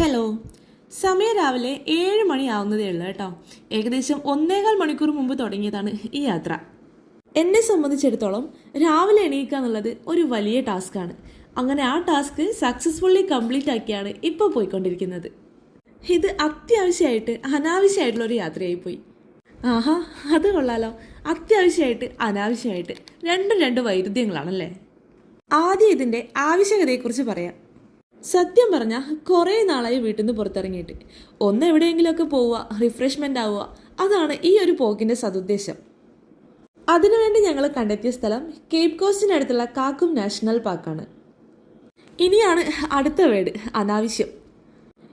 Hello സമയം രാവിലെ ഏഴ് മണിയാവുന്നതേ ഉള്ളൂ കേട്ടോ. ഏകദേശം ഒന്നേകാൽ മണിക്കൂർ മുമ്പ് തുടങ്ങിയതാണ് ഈ യാത്ര. എന്നെ സംബന്ധിച്ചിടത്തോളം രാവിലെ എണീക്കുക എന്നുള്ളത് ഒരു വലിയ ടാസ്ക്കാണ് അങ്ങനെ ആ ടാസ്ക് സക്സസ്ഫുള്ളി കംപ്ലീറ്റ് ആക്കിയാണ് ഇപ്പോൾ പോയിക്കൊണ്ടിരിക്കുന്നത്. ഇത് അത്യാവശ്യമായിട്ട് അനാവശ്യമായിട്ടുള്ള ഒരു യാത്രയായി പോയി ആഹാ അത് കൊള്ളാലോ. അത്യാവശ്യമായിട്ട് അനാവശ്യമായിട്ട്. രണ്ടും രണ്ട് വൈരുദ്ധ്യങ്ങളാണല്ലേ? ആദ്യം ഇതിന്റെ ആവശ്യകതയെക്കുറിച്ച് പറയാം. സത്യം പറഞ്ഞാൽ കുറേ നാളായി വീട്ടിൽ നിന്ന് പുറത്തിറങ്ങിയിട്ട്. ഒന്ന് എവിടെയെങ്കിലുമൊക്കെ പോവുക റിഫ്രഷ്മെന്റ് ആവുക അതാണ് ഈ ഒരു പോക്കിന്റെ സതുദ്ദേശം. അതിനുവേണ്ടി ഞങ്ങൾ കണ്ടെത്തിയ സ്ഥലം കേപ്പ് കോസ്റ്റിനടുത്തുള്ള കാക്കും നാഷണൽ പാർക്കാണ്. ഇനിയാണ് അടുത്ത വേട് അനാവശ്യം.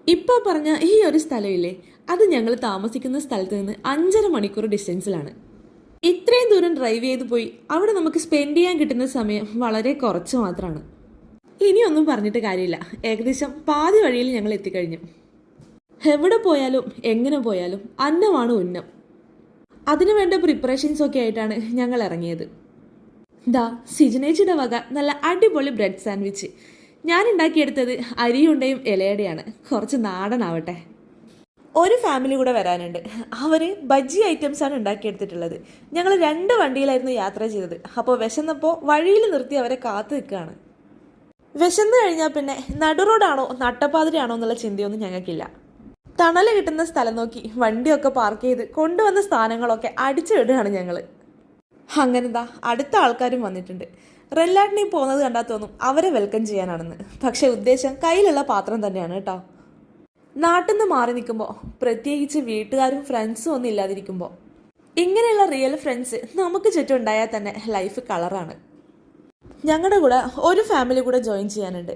ഇപ്പോൾ പറഞ്ഞ ഈ ഒരു സ്ഥലമില്ലേ അത് ഞങ്ങൾ താമസിക്കുന്ന സ്ഥലത്ത് നിന്ന് അഞ്ചര മണിക്കൂർ ഡിസ്റ്റൻസിലാണ്. ഇത്രയും ദൂരം ഡ്രൈവ് ചെയ്ത് പോയി അവിടെ നമുക്ക് സ്പെൻഡ് ചെയ്യാൻ കിട്ടുന്ന സമയം വളരെ കുറച്ച് മാത്രമാണ് ഇനിയൊന്നും പറഞ്ഞിട്ട് കാര്യമില്ല. ഏകദേശം പാതി വഴിയിൽ ഞങ്ങൾ എത്തിക്കഴിഞ്ഞു. എവിടെ പോയാലും എങ്ങനെ പോയാലും അന്നമാണ് ഉന്നം. അതിനു വേണ്ട പ്രിപ്പറേഷൻസ് ഒക്കെ ആയിട്ടാണ് ഞങ്ങൾ ഇറങ്ങിയത്. ദാ സിജനേച്ചിയുടെ വക നല്ല അടിപൊളി ബ്രെഡ് സാൻഡ്വിച്ച് ഞാൻ ഉണ്ടാക്കിയെടുത്തത് അരിയുണ്ടയും ഇലയുടെയാണ്. കുറച്ച് നാടനാവട്ടെ ഒരു ഫാമിലി കൂടെ വരാനുണ്ട്. അവർ ബജ്ജി ഐറ്റംസ് ആണ് ഉണ്ടാക്കിയെടുത്തിട്ടുള്ളത്. ഞങ്ങൾ രണ്ട് വണ്ടിയിലായിരുന്നു യാത്ര ചെയ്തത്. അപ്പോൾ വിശന്നപ്പോൾ വഴിയിൽ നിർത്തി അവരെ കാത്തു നിൽക്കുകയാണ്. വിശന്ന് കഴിഞ്ഞാൽ പിന്നെ നടുറോഡാണോ നട്ടപ്പാതിരിയാണോ എന്നുള്ള ചിന്തയൊന്നും ഞങ്ങൾക്കില്ല. തണൽ കിട്ടുന്ന സ്ഥലം നോക്കി വണ്ടിയൊക്കെ പാർക്ക് ചെയ്ത് കൊണ്ടുവന്ന സ്ഥാനങ്ങളൊക്കെ അടിച്ചു വിടുകയാണ് ഞങ്ങൾ അങ്ങനെ ദാ അടുത്ത ആൾക്കാരും വന്നിട്ടുണ്ട്. റെല്ലാട്ടിനെ പോകുന്നത് കണ്ടാൽ തോന്നും അവരെ വെൽക്കം ചെയ്യാനാണെന്ന്. പക്ഷെ ഉദ്ദേശം കയ്യിലുള്ള പാത്രം തന്നെയാണ് കേട്ടോ. നാട്ടിൽ നിന്ന് മാറി നിൽക്കുമ്പോൾ പ്രത്യേകിച്ച് വീട്ടുകാരും ഫ്രണ്ട്സും ഒന്നും ഇല്ലാതിരിക്കുമ്പോൾ ഇങ്ങനെയുള്ള റിയൽ ഫ്രണ്ട്സ് നമുക്ക് ചുറ്റും ഉണ്ടായാൽ തന്നെ ലൈഫ് കളറാണ് ഞങ്ങളുടെ കൂടെ ഒരു ഫാമിലി കൂടെ ജോയിൻ ചെയ്യാനുണ്ട്.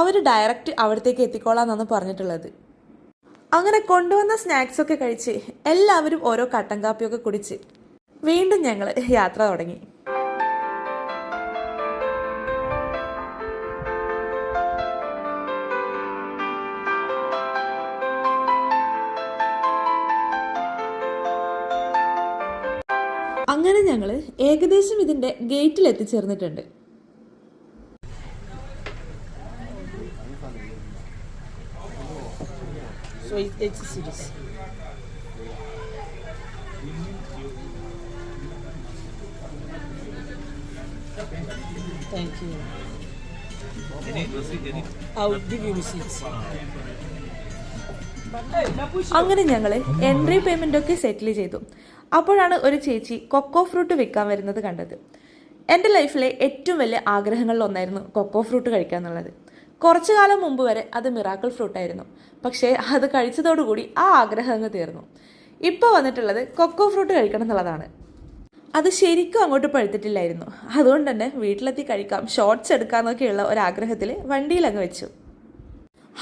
അവർ ഡയറക്റ്റ് അവിടത്തേക്ക് എത്തിക്കോളാന്നാണ് പറഞ്ഞിട്ടുള്ളത്. അങ്ങനെ കൊണ്ടുവന്ന സ്നാക്സൊക്കെ കഴിച്ച് എല്ലാവരും ഓരോ കട്ടൻ കാപ്പിയൊക്കെ കുടിച്ച് വീണ്ടും ഞങ്ങൾ യാത്ര തുടങ്ങി. അങ്ങനെ ഞങ്ങൾ ഏകദേശം ഇതിന്റെ ഗേറ്റിൽ എത്തിച്ചേർന്നിട്ടുണ്ട്. So cities. it's series. Thank you. I'll give you receipts. അങ്ങനെ ഞങ്ങൾ എൻട്രി പേയ്മെന്റ് ഒക്കെ സെറ്റിൽ ചെയ്തു അപ്പോഴാണ് ഒരു ചേച്ചി കൊക്കോ ഫ്രൂട്ട് വിൽക്കാൻ വരുന്നത് കണ്ടത് എന്റെ ലൈഫിലെ ഏറ്റവും വലിയ ആഗ്രഹങ്ങളിൽ ഒന്നായിരുന്നു കൊക്കോ ഫ്രൂട്ട് കഴിക്കുക എന്നുള്ളത് കുറച്ചു കാലം മുമ്പ് വരെ അത് മിറാക്കിൾ ഫ്രൂട്ടായിരുന്നു പക്ഷേ അത് കഴിച്ചതോടുകൂടി ആ ആഗ്രഹം അങ്ങ് തീർന്നു. ഇപ്പോൾ വന്നിട്ടുള്ളത് കൊക്കോ ഫ്രൂട്ട് കഴിക്കണം എന്നുള്ളതാണ്. അത് ശരിക്കും അങ്ങോട്ട് പഴുത്തിട്ടില്ലായിരുന്നു. അതുകൊണ്ട് തന്നെ വീട്ടിലെത്തി കഴിക്കാം ഷോർട്സ് എടുക്കാമെന്നൊക്കെയുള്ള ഒരാഗ്രഹത്തിൽ വണ്ടിയിൽ അങ്ങ് വെച്ചു.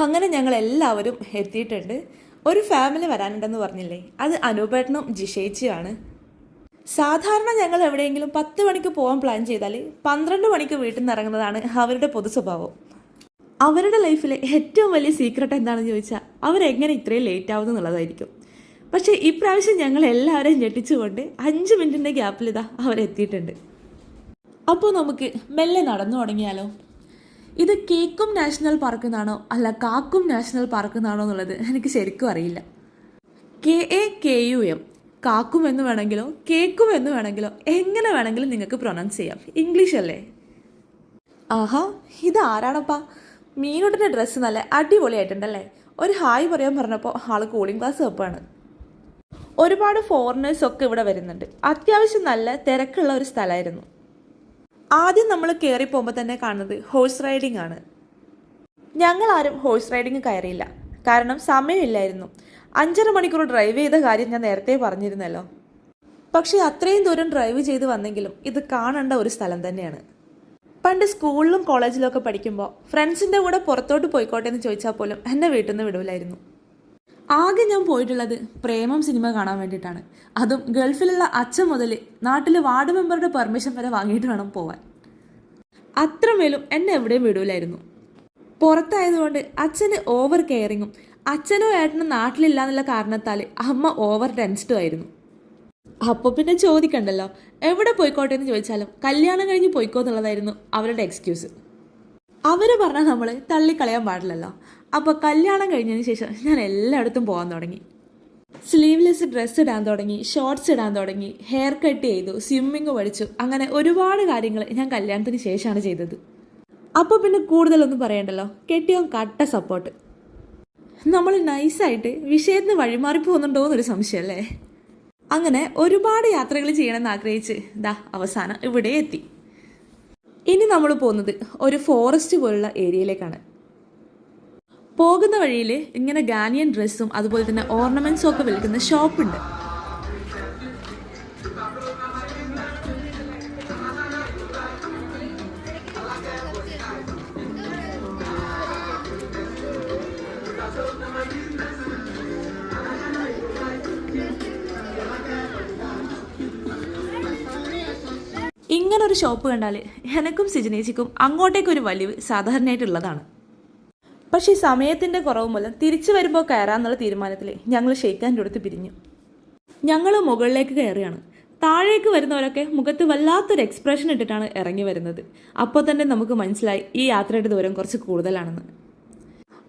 അങ്ങനെ ഞങ്ങൾ എല്ലാവരും എത്തിയിട്ടുണ്ട്. ഒരു ഫാമിലി വരാനുണ്ടെന്ന് പറഞ്ഞില്ലേ? അത് അനൂപേട്ടനും ജിഷേച്ചിയാണ് സാധാരണ ഞങ്ങൾ എവിടെയെങ്കിലും പത്ത് മണിക്ക് പോകാൻ പ്ലാൻ ചെയ്താൽ പന്ത്രണ്ട് മണിക്ക് വീട്ടിൽ നിന്ന് ഇറങ്ങുന്നതാണ് അവരുടെ പൊതു സ്വഭാവം അവരുടെ ലൈഫിലെ ഏറ്റവും വലിയ സീക്രട്ട് എന്താണെന്ന് ചോദിച്ചാൽ അവരെങ്ങനെ ഇത്രയും ലേറ്റ് ആവുന്നു എന്നുള്ളതായിരിക്കും. പക്ഷേ ഇപ്രാവശ്യം ഞങ്ങൾ എല്ലാവരെയും ഞെട്ടിച്ചുകൊണ്ട് അഞ്ച് മിനിറ്റിന്റെ ഗ്യാപ്പിൽ ഇതാ അവരെത്തിയിട്ടുണ്ട് അപ്പോൾ നമുക്ക് മെല്ലെ നടന്നു തുടങ്ങിയാലോ? ഇത് കേക്കും നാഷണൽ പാർക്ക് എന്നാണോ അല്ല കാക്കും നാഷണൽ പാർക്ക് എന്നാണോ എന്നുള്ളത് എനിക്ക് ശരിക്കും അറിയില്ല. K A K U M കാക്കും എന്ന് വേണമെങ്കിലോ കേക്കും എന്ന് വേണമെങ്കിലോ എങ്ങനെ വേണമെങ്കിലും നിങ്ങൾക്ക് പ്രൊനൗൺസ് ചെയ്യാം. ഇംഗ്ലീഷ് അല്ലേ ആഹാ ഇത് ആരാണപ്പാ? മീനുട്ടിന്റെ ഡ്രസ്സ് നല്ല അടിപൊളിയായിട്ടുണ്ടല്ലേ? ഒരു ഹായ് പറയാൻ പറഞ്ഞപ്പോൾ ആൾ കൂളിംഗ് ഗ്ലാസ് വെപ്പാണ് ഒരുപാട് ഫോറിനേഴ്സ് ഒക്കെ ഇവിടെ വരുന്നുണ്ട്. അത്യാവശ്യം നല്ല തിരക്കുള്ള ഒരു സ്ഥലമായിരുന്നു. ആദ്യം നമ്മൾ കയറി പോകുമ്പോൾ തന്നെ കാണുന്നത് ഹോഴ്സ് റൈഡിംഗ് ആണ്. ഞങ്ങൾ ആരും ഹോഴ്സ് റൈഡിംഗ് കയറിയില്ല. കാരണം സമയമില്ലായിരുന്നു. അഞ്ചര മണിക്കൂർ ഡ്രൈവ് ചെയ്ത കാര്യം ഞാൻ നേരത്തെ പറഞ്ഞിരുന്നല്ലോ. പക്ഷേ അത്രയും ദൂരം ഡ്രൈവ് ചെയ്ത് വന്നെങ്കിലും ഇത് കാണേണ്ട ഒരു സ്ഥലം തന്നെയാണ്. പണ്ട് സ്കൂളിലും കോളേജിലും ഒക്കെ പഠിക്കുമ്പോൾ ഫ്രണ്ട്സിന്റെ കൂടെ പുറത്തോട്ട് പോയിക്കോട്ടെ എന്ന് ചോദിച്ചാൽ പോലും എന്നെ വീട്ടിൽ നിന്ന് വിടൂലായിരുന്നു. ആകെ ഞാൻ പോയിട്ടുള്ളത് പ്രേമം സിനിമ കാണാൻ വേണ്ടിയിട്ടാണ്. അതും ഗൾഫിലുള്ള അച്ഛൻ മുതൽ നാട്ടിൽ വാർഡ് മെമ്പറുടെ പെർമിഷൻ വരെ വാങ്ങിയിട്ട് വേണം പോവാൻ. അത്രമേലും എന്നെ എവിടെയും വിടൂലായിരുന്നു. പുറത്തായതുകൊണ്ട് അച്ഛന് ഓവർ കെയറിങ്ങും അച്ഛനോ ഏട്ടനും നാട്ടിലില്ല എന്നുള്ള കാരണത്താൽ അമ്മ ഓവർ ടെൻസ്ഡും ആയിരുന്നു. അപ്പോൾ പിന്നെ ചോദിക്കണ്ടല്ലോ. എവിടെ പോയിക്കോട്ടെ എന്ന് ചോദിച്ചാലും കല്യാണം കഴിഞ്ഞ് പോയിക്കോ എന്നുള്ളതായിരുന്നു അവരുടെ എക്സ്ക്യൂസ് അവർ പറഞ്ഞാൽ നമ്മൾ തള്ളിക്കളയാൻ പാടില്ലല്ലോ. അപ്പോൾ കല്യാണം കഴിഞ്ഞതിന് ശേഷം ഞാൻ എല്ലായിടത്തും പോകാൻ തുടങ്ങി. സ്ലീവ്ലെസ് ഡ്രസ്സ് ഇടാൻ തുടങ്ങി ഷോർട്സ് ഇടാൻ തുടങ്ങി ഹെയർ കട്ട് ചെയ്തു സ്വിമ്മിങ് പഠിച്ചു അങ്ങനെ ഒരുപാട് കാര്യങ്ങൾ ഞാൻ കല്യാണത്തിന് ശേഷമാണ് ചെയ്തത്. അപ്പോൾ പിന്നെ കൂടുതലൊന്നും പറയണ്ടല്ലോ. കെട്ടിയോ കട്ട സപ്പോർട്ട് നമ്മൾ നൈസായിട്ട് വിഷയത്തിന് വഴിമാറി പോകുന്നുണ്ടോ എന്നൊരു സംശയമല്ലേ അങ്ങനെ ഒരുപാട് യാത്രകൾ ചെയ്യണമെന്ന് ആഗ്രഹിച്ച് ദാ അവസാനം ഇവിടെ എത്തി. ഇനി നമ്മൾ പോകുന്നത് ഒരു ഫോറസ്റ്റ് പോലുള്ള ഏരിയയിലേക്കാണ്. പോകുന്ന വഴിയിൽ ഇങ്ങനെ ഗാനിയൻ ഡ്രസ്സും അതുപോലെ തന്നെ ഓർണമെന്റ്സും ഒക്കെ വിൽക്കുന്ന ഷോപ്പുണ്ട് ഇങ്ങനൊരു ഷോപ്പ് കണ്ടാൽ എനക്കും സിജനേച്ചിക്കും അങ്ങോട്ടേക്കൊരു വലിവ് സാധാരണയായിട്ടുള്ളതാണ്. പക്ഷേ ഈ സമയത്തിന്റെ കുറവ് മൂലം തിരിച്ചു വരുമ്പോൾ കയറാന്നുള്ള തീരുമാനത്തിൽ ഞങ്ങൾ ഷെയ്ക്കാന്റെ അടുത്ത് പിരിഞ്ഞു. ഞങ്ങൾ മുകളിലേക്ക് കയറുകയാണ്. താഴേക്ക് വരുന്നവരൊക്കെ മുഖത്ത് വല്ലാത്തൊരു എക്സ്പ്രഷൻ ഇട്ടിട്ടാണ് ഇറങ്ങി വരുന്നത്. അപ്പോൾ തന്നെ നമുക്ക് മനസ്സിലായി ഈ യാത്രയുടെ ദൂരം കുറച്ച് കൂടുതലാണെന്ന്.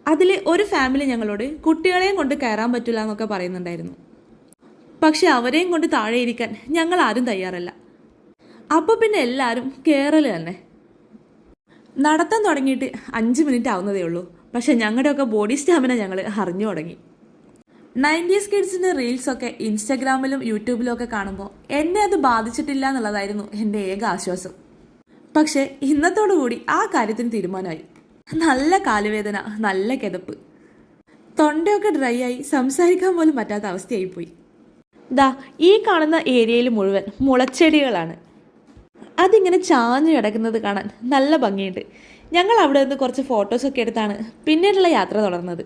അതിൽ ഒരു ഫാമിലി ഞങ്ങളോട് കുട്ടികളെയും കൊണ്ട് കയറാൻ പറ്റില്ല എന്നൊക്കെ പറയുന്നുണ്ടായിരുന്നു. പക്ഷെ അവരെയും കൊണ്ട് താഴെ ഇരിക്കാൻ ഞങ്ങൾ ആരും തയ്യാറല്ല. അപ്പോൾ പിന്നെ എല്ലാവരും കേറൽ തന്നെ. നടത്താൻ തുടങ്ങിയിട്ട് അഞ്ച് മിനിറ്റ് ആവുന്നതേ ഉള്ളൂ. പക്ഷെ ഞങ്ങളുടെയൊക്കെ ബോഡി സ്റ്റാമിന ഞങ്ങൾ അറിഞ്ഞു തുടങ്ങി. നയന്റീസ് കിഡ്സിന്റെ റീൽസൊക്കെ ഇൻസ്റ്റാഗ്രാമിലും യൂട്യൂബിലും ഒക്കെ കാണുമ്പോൾ എന്നെ അത് ബാധിച്ചിട്ടില്ല എന്നുള്ളതായിരുന്നു എന്റെ ഏക ആശ്വാസം. പക്ഷേ ഇന്നത്തോടു കൂടി ആ കാര്യത്തിന് തീരുമാനമായി. നല്ല കാലുവേദന നല്ല കിതപ്പ്. തൊണ്ടയൊക്കെ ഡ്രൈ ആയി സംസാരിക്കാൻ പോലും പറ്റാത്ത അവസ്ഥയായിപ്പോയി. ദാ ഈ കാണുന്ന ഏരിയയിൽ മുഴുവൻ മുളച്ചെടികളാണ്. അതിങ്ങനെ ചാഞ്ഞു കിടക്കുന്നത് കാണാൻ നല്ല ഭംഗിയുണ്ട്. ഞങ്ങൾ അവിടെ നിന്ന് കുറച്ച് ഫോട്ടോസൊക്കെ എടുത്താണ് പിന്നീടുള്ള യാത്ര തുടർന്നത്.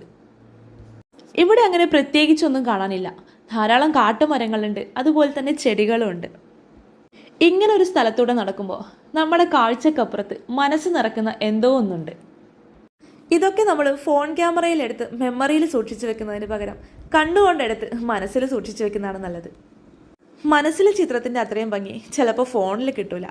ഇവിടെ അങ്ങനെ പ്രത്യേകിച്ചൊന്നും കാണാനില്ല. ധാരാളം കാട്ടുമരങ്ങളുണ്ട് അതുപോലെ തന്നെ ചെടികളും ഉണ്ട്. ഇങ്ങനെ ഒരു സ്ഥലത്തൂടെ നടക്കുമ്പോൾ നമ്മുടെ കാഴ്ചക്കപ്പുറത്ത് മനസ്സ് നിറക്കുന്ന എന്തോ ഒന്നുണ്ട്. ഇതൊക്കെ നമ്മൾ ഫോൺ ക്യാമറയിൽ എടുത്ത് മെമ്മറിയിൽ സൂക്ഷിച്ചു വെക്കുന്നതിന് പകരം കണ്ടുകൊണ്ടെടുത്ത് മനസ്സിൽ സൂക്ഷിച്ചു വെക്കുന്നതാണ് നല്ലത്. മനസ്സിലെ ചിത്രത്തിന്റെ അത്രയും ഭംഗി. ചിലപ്പോൾ ഫോണിൽ കിട്ടൂല.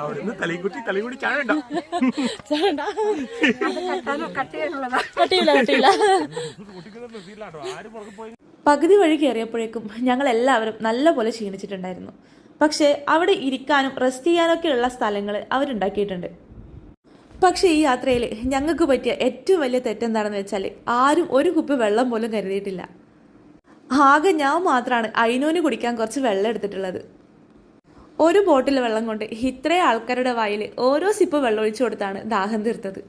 അവിടുന്ന് തലയിക്കുട്ടി തലയിക്കുട്ടി ചാടണ്ട. പകുതി വഴി കയറിയപ്പോഴേക്കും ഞങ്ങൾ എല്ലാവരും നല്ലപോലെ ക്ഷീണിച്ചിട്ടുണ്ടായിരുന്നു. പക്ഷെ അവിടെ ഇരിക്കാനും റെസ്റ്റ് ചെയ്യാനൊക്കെയുള്ള സ്ഥലങ്ങൾ അവരുണ്ടാക്കിയിട്ടുണ്ട്. പക്ഷേ ഈ യാത്രയിൽ ഞങ്ങൾക്ക് പറ്റിയ ഏറ്റവും വലിയ തെറ്റെന്താണെന്ന് വെച്ചാൽ ആരും ഒരു കുപ്പി വെള്ളം പോലും കരുതിയിട്ടില്ല. ആകെ ഞാൻ മാത്രമാണ് അയിനോന് കുടിക്കാൻ കുറച്ച് വെള്ളം എടുത്തിട്ടുള്ളത്. ഒരു ബോട്ടിൽ വെള്ളം കൊണ്ട് ഇത്രയും ആൾക്കാരുടെ വായിൽ ഓരോ സിപ്പ് വെള്ളം ഒഴിച്ചു കൊടുത്താണ് ദാഹം തീർത്തത്.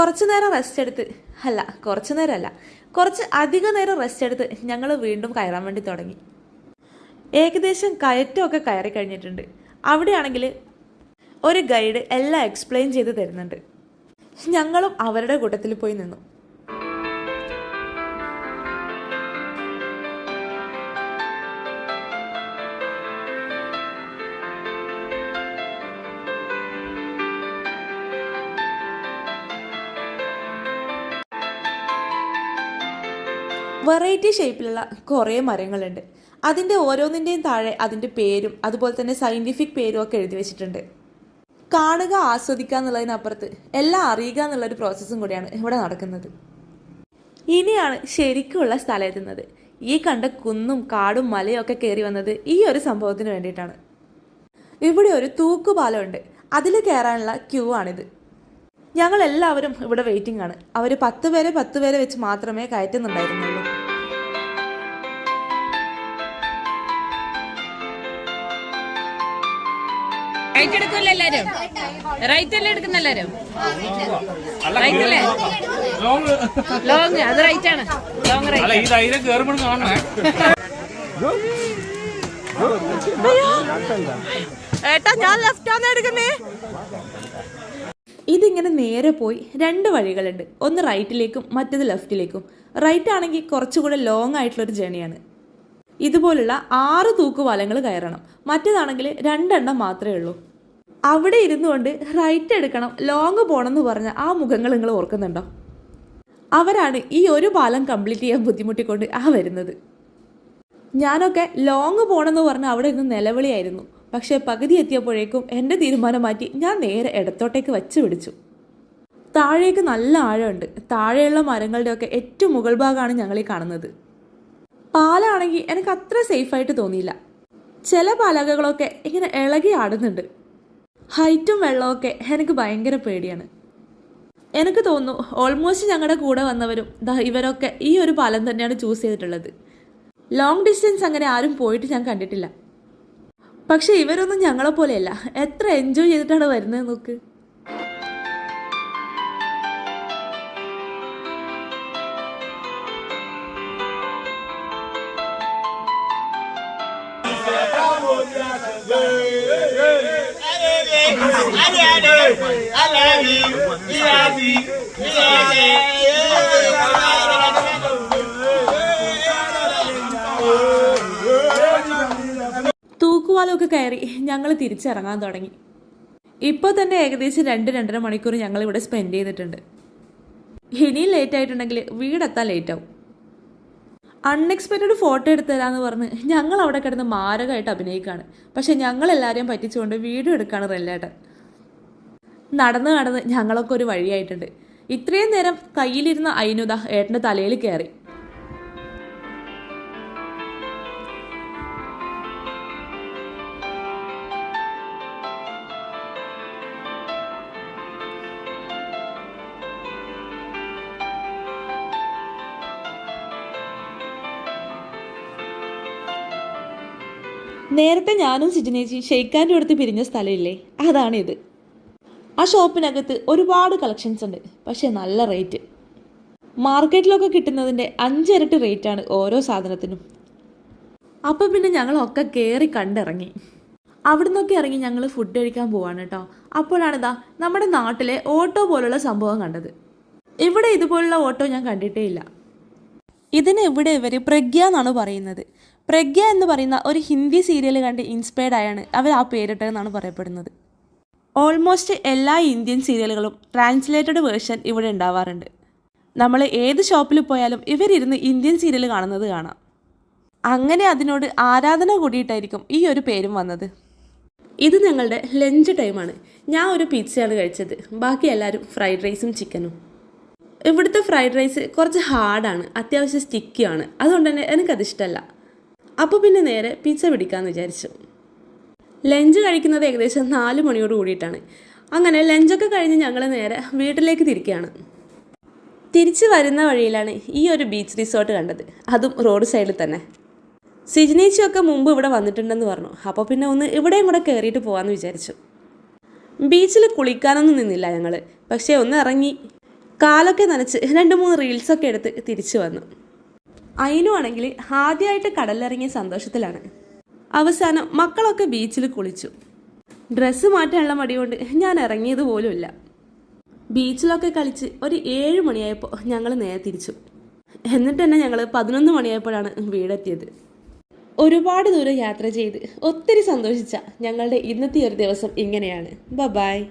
കുറച്ചു നേരം റെസ്റ്റ് എടുത്ത് അല്ല കുറച്ച് നേരമല്ല കുറച്ച് അധിക നേരം റെസ്റ്റ് എടുത്ത് ഞങ്ങൾ വീണ്ടും കയറാൻ വേണ്ടി തുടങ്ങി. ഏകദേശം കയറ്റമൊക്കെ കയറി കഴിഞ്ഞിട്ടുണ്ട്. അവിടെയാണെങ്കിൽ ഒരു ഗൈഡ് എല്ലാം എക്സ്പ്ലെയിൻ ചെയ്ത് തരുന്നുണ്ട്. ഞങ്ങളും അവരുടെ കൂട്ടത്തിൽ പോയി നിന്നു. വെറൈറ്റി ഷേപ്പിലുള്ള കുറേ മരങ്ങളുണ്ട്. അതിന്റെ ഓരോന്നിന്റെയും താഴെ അതിന്റെ പേരും അതുപോലെ തന്നെ സയന്റിഫിക് പേരും ഒക്കെ എഴുതി വെച്ചിട്ടുണ്ട്. കാണുക ആസ്വദിക്കുക എന്നുള്ളതിനപ്പുറത്ത് എല്ലാം അറിയുക എന്നുള്ളൊരു പ്രോസസ്സും കൂടിയാണ് ഇവിടെ നടക്കുന്നത്. ഇനിയാണ് ശരിക്കുമുള്ള സ്ഥലം എത്തുന്നത്. ഈ കണ്ട കുന്നും കാടും മലയും ഒക്കെ കയറി വന്നത് ഈ ഒരു സംഭവത്തിന് വേണ്ടിയിട്ടാണ്. ഇവിടെ ഒരു തൂക്കുപാലമുണ്ട്. അതിൽ കയറാനുള്ള ക്യൂ ആണിത്. ഞങ്ങൾ എല്ലാവരും ഇവിടെ വെയിറ്റിംഗ് ആണ്. അവർ പത്ത് പേരെ പത്ത് പേരെ വെച്ച് മാത്രമേ കയറ്റുന്നുണ്ടായിരുന്നുള്ളൂ. റൈറ്റ് എടുക്കൂല എല്ലാരും? റൈറ്റ് അല്ലേ എടുക്കുന്ന എല്ലാരും? റൈറ്റ് അല്ലേ? ലോങ് അത് റൈറ്റ് ആണ്. ലോങ് അല്ല റൈറ്റ് ഏട്ടാ ഞാൻ ലെഫ്റ്റാണ് എടുക്കുന്നേ? ഇതിങ്ങനെ നേരെ പോയി രണ്ട് വഴികളുണ്ട്. ഒന്ന് റൈറ്റിലേക്കും മറ്റേത് ലെഫ്റ്റിലേക്കും റൈറ്റ് ആണെങ്കിൽ കുറച്ചുകൂടെ ലോങ് ആയിട്ടുള്ള ഒരു ജേണിയാണ് ഇതുപോലുള്ള ആറ് തൂക്കുവലങ്ങൾ കയറണം. മറ്റേതാണെങ്കിൽ രണ്ടെണ്ണം മാത്രമേ ഉള്ളൂ. അവിടെ ഇരുന്നു കൊണ്ട് റൈറ്റ് എടുക്കണം ലോങ് പോകണം എന്ന് പറഞ്ഞ ആ മുഖങ്ങൾ നിങ്ങൾ ഓർക്കുന്നുണ്ടോ? അവരാണ് ഈ ഒരു പാലം കംപ്ലീറ്റ് ചെയ്യാൻ ബുദ്ധിമുട്ടിക്കൊണ്ട് ആ വരുന്നത്. ഞാനൊക്കെ ലോങ് പോകണമെന്ന് പറഞ്ഞ് അവിടെ ഇരുന്ന് നിലവിളിയായിരുന്നു. പക്ഷേ പകുതി എത്തിയപ്പോഴേക്കും എന്റെ തീരുമാനം മാറ്റി ഞാൻ നേരെ ഇടത്തോട്ടേക്ക് വച്ച് പിടിച്ചു. താഴേക്ക് നല്ല ആഴമുണ്ട്. താഴെയുള്ള മരങ്ങളുടെയൊക്കെ ഏറ്റവും മുകൾ ഭാഗമാണ് ഞങ്ങൾ ഈ കാണുന്നത്. പാലാണെങ്കിൽ എനിക്ക് അത്ര സേഫായിട്ട് തോന്നിയില്ല. ചില പാലകകളൊക്കെ ഇങ്ങനെ ഇളകി ആടുന്നുണ്ട്. ഹൈറ്റും വെള്ളമൊക്കെ എനിക്ക് ഭയങ്കര പേടിയാണ്. എനിക്ക് തോന്നുന്നു ഓൾമോസ്റ്റ് ഞങ്ങളുടെ കൂടെ വന്നവരും ഇവരൊക്കെ ഈ ഒരു പാലം തന്നെയാണ് ചൂസ് ചെയ്തിട്ടുള്ളത്. ലോങ് ഡിസ്റ്റൻസ് അങ്ങനെ ആരും പോയിട്ട് ഞാൻ കണ്ടിട്ടില്ല. പക്ഷെ ഇവരൊന്നും ഞങ്ങളെപ്പോലെയല്ല എത്ര എൻജോയ് ചെയ്തിട്ടാണ് വരുന്നത് നോക്ക്. തൂക്കുവാലമൊക്കെ കയറി ഞങ്ങൾ തിരിച്ചിറങ്ങാൻ തുടങ്ങി. ഇപ്പോൾ തന്നെ ഏകദേശം രണ്ട് രണ്ടര മണിക്കൂർ ഞങ്ങൾ ഇവിടെ സ്പെൻഡ് ചെയ്തിട്ടുണ്ട്. ഇനിയും ലേറ്റ് ആയിട്ടുണ്ടെങ്കിൽ വീടെത്താൻ ലേറ്റ് ആവും. അൺഎക്സ്പെക്റ്റഡ് ഫോട്ടോ എടുത്തു പറഞ്ഞ് ഞങ്ങൾ അവിടെ കിടന്ന് മാരകമായിട്ട് അഭിനയിക്കുകയാണ്. പക്ഷെ ഞങ്ങളെല്ലാവരെയും പറ്റിച്ചുകൊണ്ട് വീഡിയോ എടുക്കുകയാണ് റെല്ലേട്ടൻ നടന്ന് നടന്ന് ഞങ്ങളൊക്കെ ഒരു വഴിയായിട്ടുണ്ട്. ഇത്രയും നേരം കയ്യിലിരുന്ന അയിനുദ ഏട്ടന്റെ തലയിൽ കയറി. നേരത്തെ ഞാനും സിജിനേച്ചി ഷെയ്ഖാന്റെ അടുത്ത് പിരിഞ്ഞ സ്ഥലമില്ലേ? അതാണിത്. ആ ഷോപ്പിനകത്ത് ഒരുപാട് കളക്ഷൻസ് ഉണ്ട്. പക്ഷേ നല്ല റേറ്റ് മാർക്കറ്റിലൊക്കെ കിട്ടുന്നതിന്റെ അഞ്ചിരട്ടി റേറ്റാണ് ഓരോ സാധനത്തിനും. അപ്പം പിന്നെ ഞങ്ങളൊക്കെ കയറി കണ്ടിറങ്ങി. അവിടുന്നൊക്കെ ഇറങ്ങി ഞങ്ങൾ ഫുഡ് കഴിക്കാൻ പോവാണ് കേട്ടോ അപ്പോഴാണിതാ നമ്മുടെ നാട്ടിലെ ഓട്ടോ പോലുള്ള സംഭവം കണ്ടത്. ഇവിടെ ഇതുപോലുള്ള ഓട്ടോ ഞാൻ കണ്ടിട്ടേ ഇല്ല. ഇതിന് ഇവിടെ ഇവർ പ്രഗ്യ എന്നാണ് പറയുന്നത്. പ്രഗ്യ എന്ന് പറയുന്ന ഒരു ഹിന്ദി സീരിയൽ കണ്ട് ഇൻസ്പയർഡ് ആയാണ്. അവർ ആ പേരിട്ടതെന്നാണ് പറയപ്പെടുന്നത്. ഓൾമോസ്റ്റ് എല്ലാ ഇന്ത്യൻ സീരിയലുകളും ട്രാൻസ്ലേറ്റഡ് വേർഷൻ ഇവിടെ ഉണ്ടാവാറുണ്ട്. നമ്മൾ ഏത് ഷോപ്പിൽ പോയാലും ഇവരിരുന്ന് ഇന്ത്യൻ സീരിയൽ കാണുന്നത് കാണാം. അങ്ങനെ അതിനോട് ആരാധന കൂടിയിട്ടായിരിക്കും ഈ ഒരു പേരും വന്നത്. ഇത് ഞങ്ങളുടെ ലഞ്ച് ടൈമാണ് ഞാൻ ഒരു പിzzയാണ് കഴിച്ചത്. ബാക്കി എല്ലാവരും ഫ്രൈഡ് റൈസും ചിക്കനും ഇവിടുത്തെ ഫ്രൈഡ് റൈസ് കുറച്ച് ഹാർഡാണ് അത്യാവശ്യം സ്റ്റിക്കിയാണ് അതുകൊണ്ട് തന്നെ എനിക്കതിഷ്ടമല്ല അപ്പോൾ പിന്നെ നേരെ പിസ്സ പിടിക്കാമെന്ന് വിചാരിച്ചു. ലഞ്ച് കഴിക്കുന്നത് ഏകദേശം നാല് മണിയോട് കൂടിയിട്ടാണ്. അങ്ങനെ ലഞ്ചൊക്കെ കഴിഞ്ഞ് ഞങ്ങൾ നേരെ വീട്ടിലേക്ക് തിരിക്കുകയാണ്. തിരിച്ചു വരുന്ന വഴിയിലാണ് ഈ ഒരു ബീച്ച് റിസോർട്ട് കണ്ടത്. അതും റോഡ് സൈഡിൽ തന്നെ. സിജിനേച്ചിയൊക്കെ മുമ്പ് ഇവിടെ വന്നിട്ടുണ്ടെന്ന് പറഞ്ഞു. അപ്പോൾ പിന്നെ ഒന്ന് ഇവിടെയും കൂടെ കയറിയിട്ട് പോകാമെന്ന് വിചാരിച്ചു. ബീച്ചിൽ കുളിക്കാനൊന്നും നിന്നില്ല ഞങ്ങൾ പക്ഷേ ഒന്ന് ഇറങ്ങി കാലൊക്കെ നനച്ച് രണ്ട് മൂന്ന് റീൽസൊക്കെ എടുത്ത് തിരിച്ചു വന്നു. അയിനു ആണെങ്കിൽ ആദ്യമായിട്ട് കടലിറങ്ങിയ സന്തോഷത്തിലാണ്. അവസാനം മക്കളൊക്കെ ബീച്ചിൽ കുളിച്ചു. ഡ്രസ്സ് മാറ്റാനുള്ള മടി കൊണ്ട് ഞാൻ ഇറങ്ങിയത് പോലുമില്ല ബീച്ചിലൊക്കെ കളിച്ച് ഒരു ഏഴ് മണിയായപ്പോൾ ഞങ്ങൾ നേരെ തിരിച്ചു. എന്നിട്ട് തന്നെ ഞങ്ങൾ പതിനൊന്ന് മണിയായപ്പോഴാണ് വീടെത്തിയത്. ഒരുപാട് ദൂരം യാത്ര ചെയ്ത് ഒത്തിരി സന്തോഷിച്ച ഞങ്ങളുടെ ഇന്നത്തെ ഒരു ദിവസം ഇങ്ങനെയാണ്. ബ ബായ്